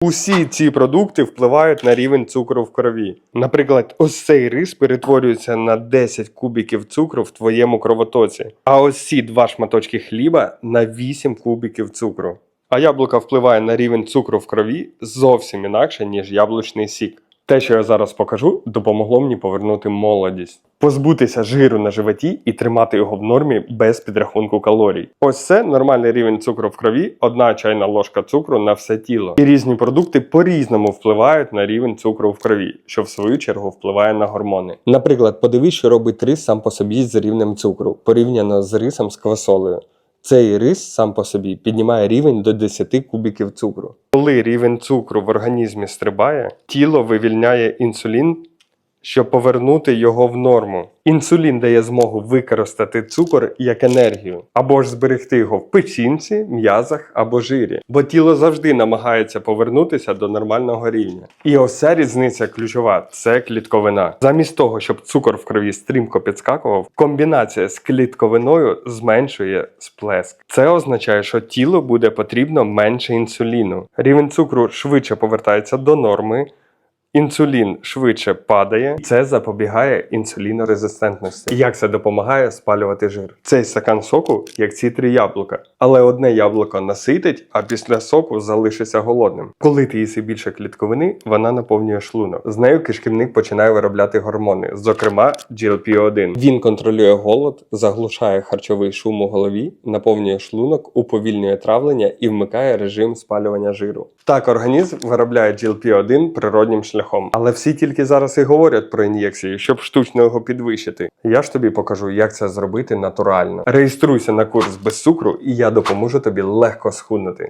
Усі ці продукти впливають на рівень цукру в крові. Наприклад, ось цей рис перетворюється на 10 кубіків цукру в твоєму кровотоці, а ось ці два шматочки хліба на 8 кубіків цукру. А яблука впливає на рівень цукру в крові зовсім інакше, ніж яблучний сік. Те, що я зараз покажу, допомогло мені повернути молодість, позбутися жиру на животі і тримати його в нормі без підрахунку калорій. Ось це нормальний рівень цукру в крові, одна чайна ложка цукру на все тіло. І різні продукти по-різному впливають на рівень цукру в крові, що в свою чергу впливає на гормони. Наприклад, подивись, що робить рис сам по собі з рівнем цукру, порівняно з рисом з квасолею. Цей рис сам по собі піднімає рівень до 10 кубіків цукру. Коли рівень цукру в організмі стрибає, тіло вивільняє інсулін, щоб повернути його в норму. Інсулін дає змогу використати цукор як енергію, або ж зберегти його в печінці, м'язах або жирі, бо тіло завжди намагається повернутися до нормального рівня. І ось ця різниця ключова це клітковина. Замість того, щоб цукор в крові стрімко підскакував, комбінація з клітковиною зменшує сплеск. Це означає, що тілу буде потрібно менше інсуліну. Рівень цукру швидше повертається до норми. Інсулін швидше падає, це запобігає інсулінорезистентності. Як це допомагає спалювати жир? Цей стакан соку, як ці три яблука, але одне яблуко наситить, а після соку залишиться голодним. Коли ти їси більше клітковини, вона наповнює шлунок. З нею кишківник починає виробляти гормони, зокрема GLP-1. Він контролює голод, заглушає харчовий шум у голові, наповнює шлунок, уповільнює травлення і вмикає режим спалювання жиру. Так організм виробляє GLP-1 природнім шляхом. Але всі тільки зараз і говорять про ін'єкції, щоб штучно його підвищити. Я ж тобі покажу, як це зробити натурально. Реєструйся на курс без цукру, і я допоможу тобі легко схуднути.